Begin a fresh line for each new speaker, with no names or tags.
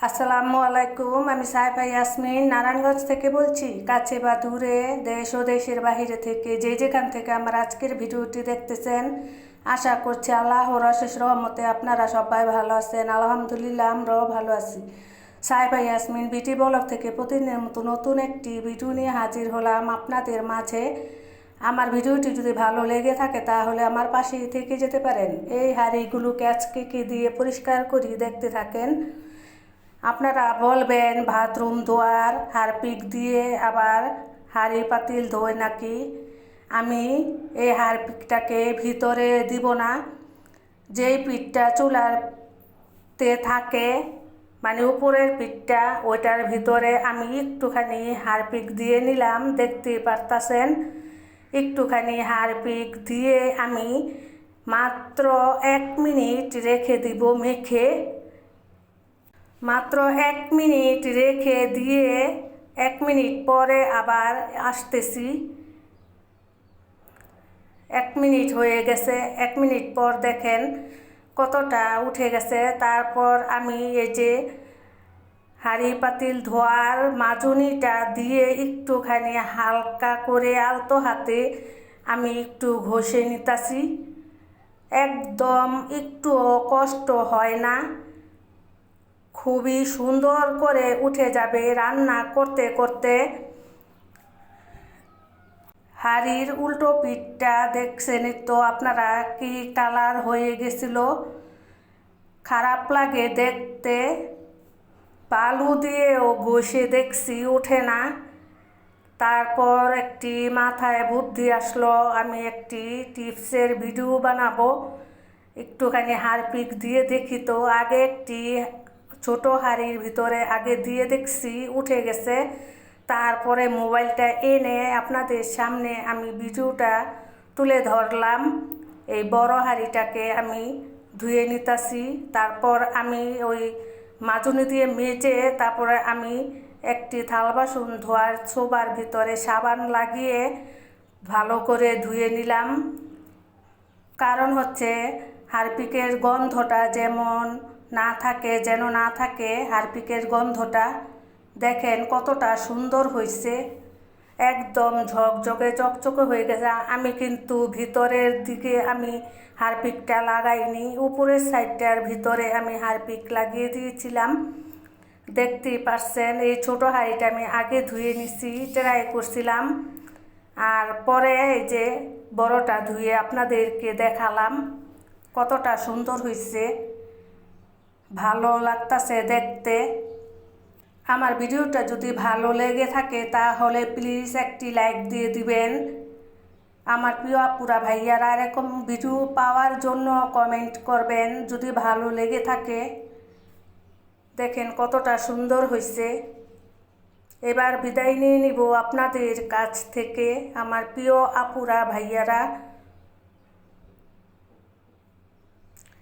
আসসালামু আলাইকুম, আমি সাইফা ইয়াসমিন, নারায়ণগঞ্জ থেকে বলছি, কাছে বা দূরে, দেশ ও দেশের বাহিরে থেকে যে যেখান থেকে আমার আজকের ভিডিওটি দেখতেছেন, আশা করছি আল্লাহ রশেষ রহমতে আপনারা সবাই ভালো আছেন, আলহামদুলিল্লাহ আমরাও ভালো আছি। সাইফা ইয়াসমিন, বিটি ব্লগ থেকে প্রতিদিনের মতো নতুন একটি ভিডিও নিয়ে হাজির হলাম আপনাদের মাঝে। আমার ভিডিওটি যদি ভালো লেগে থাকে তাহলে আমার পাশেই থেকে যেতে পারেন। এই হাঁড়িগুলোকে আজকে কি দিয়ে পরিষ্কার করি দেখতে থাকেন। আপনারা বলবেন বাথরুম ধোয়ার হারপিক দিয়ে আবার হাড়ি পাতিল ধোয় নাকি? আমি এই হারপিকটাকে ভিতরে দিব না। যেই পিঠটা চুলার তে থাকে মানে উপরের পিঠটা ওইটার ভিতরে আমি একটুখানি হারপিক দিয়ে নিলাম। দেখতে পারতাছেন, একটুখানি হারপিক দিয়ে আমি মাত্র এক মিনিট রেখে দিব মেখে। মাত্র এক মিনিট রেখে দিয়ে এক মিনিট পরে আবার আসতেছি। এক মিনিট হয়ে গেছে, এক মিনিট পর দেখেন কতটা উঠে গেছে। তারপর আমি এই যে হাঁড়ি পাতিল ধোয়ার মাজুনিটা দিয়ে একটুখানি হালকা করে আলতো হাতে আমি একটু ঘষে নিতাছি। একদম একটুও কষ্ট হয় না। খুবই সুন্দর করে উঠে যাবে রান্না করতে করতে। হাড়ির উল্টো পিঠটা দেখছেন তো, আপনারা কি কালার হয়ে গেছিল? খারাপ লাগে দেখতে। বালু দিয়েও ঘষে দেখছি ওঠে না। তারপর একটি মাথায় বুদ্ধি আসলো, আমি একটি টিপসের ভিডিও বানাবো। একটুখানি হারপিক দিয়ে দেখি তো, আগে একটি ছোট হাড়ির ভিতরে আগে দিয়ে দেখছি, উঠে গেছে। তারপরে মোবাইলটা এনে আপনাদের সামনে আমি ভিডিওটা তুলে ধরলাম। এই বড় হাঁড়িটাকে আমি ধুয়ে নিতাছি। তারপর আমি ওই মাজুনি দিয়ে মেজে তারপরে আমি একটি থাল বাসন ধোয়ার ছোবার ভিতরে সাবান লাগিয়ে ভালো করে ধুয়ে নিলাম। কারণ হচ্ছে হারপিকের গন্ধটা যেমন না থাকে, যেন না থাকে হারপিকের গন্ধটা। দেখেন কতটা সুন্দর হয়েছে একদম ঝকঝকে, চকচকে হয়ে গেছে। আমি কিন্তু ভিতরের দিকে আমি হারপিকটা লাগাইনি, উপরের সাইডটার ভিতরে আমি হারপিক লাগিয়ে দিয়েছিলাম। দেখতেই পারছেন, এই ছোটো হাঁড়িটা আমি আগে ধুয়ে নিছি, ট্রাই করছিলাম। আর পরে এই যে বড়টা ধুয়ে আপনাদেরকে দেখালাম, কতটা সুন্দর হয়েছে ভালো লাগতাছে দেখতে। আমার ভিডিওটা যদি ভালো লেগে থাকে তাহলে প্লিজ একটি লাইক দিয়ে দিবেন। আমার প্রিয় আপুরা ভাইয়ারা, এরকম ভিডিও পাওয়ার জন্য কমেন্ট করবেন যদি ভালো লেগে থাকে। দেখেন কতটা সুন্দর হয়েছে এবার বিদায় নিয়ে নিব আপনাদের কাছ থেকে। আমার প্রিয় আপুরা ভাইয়ারা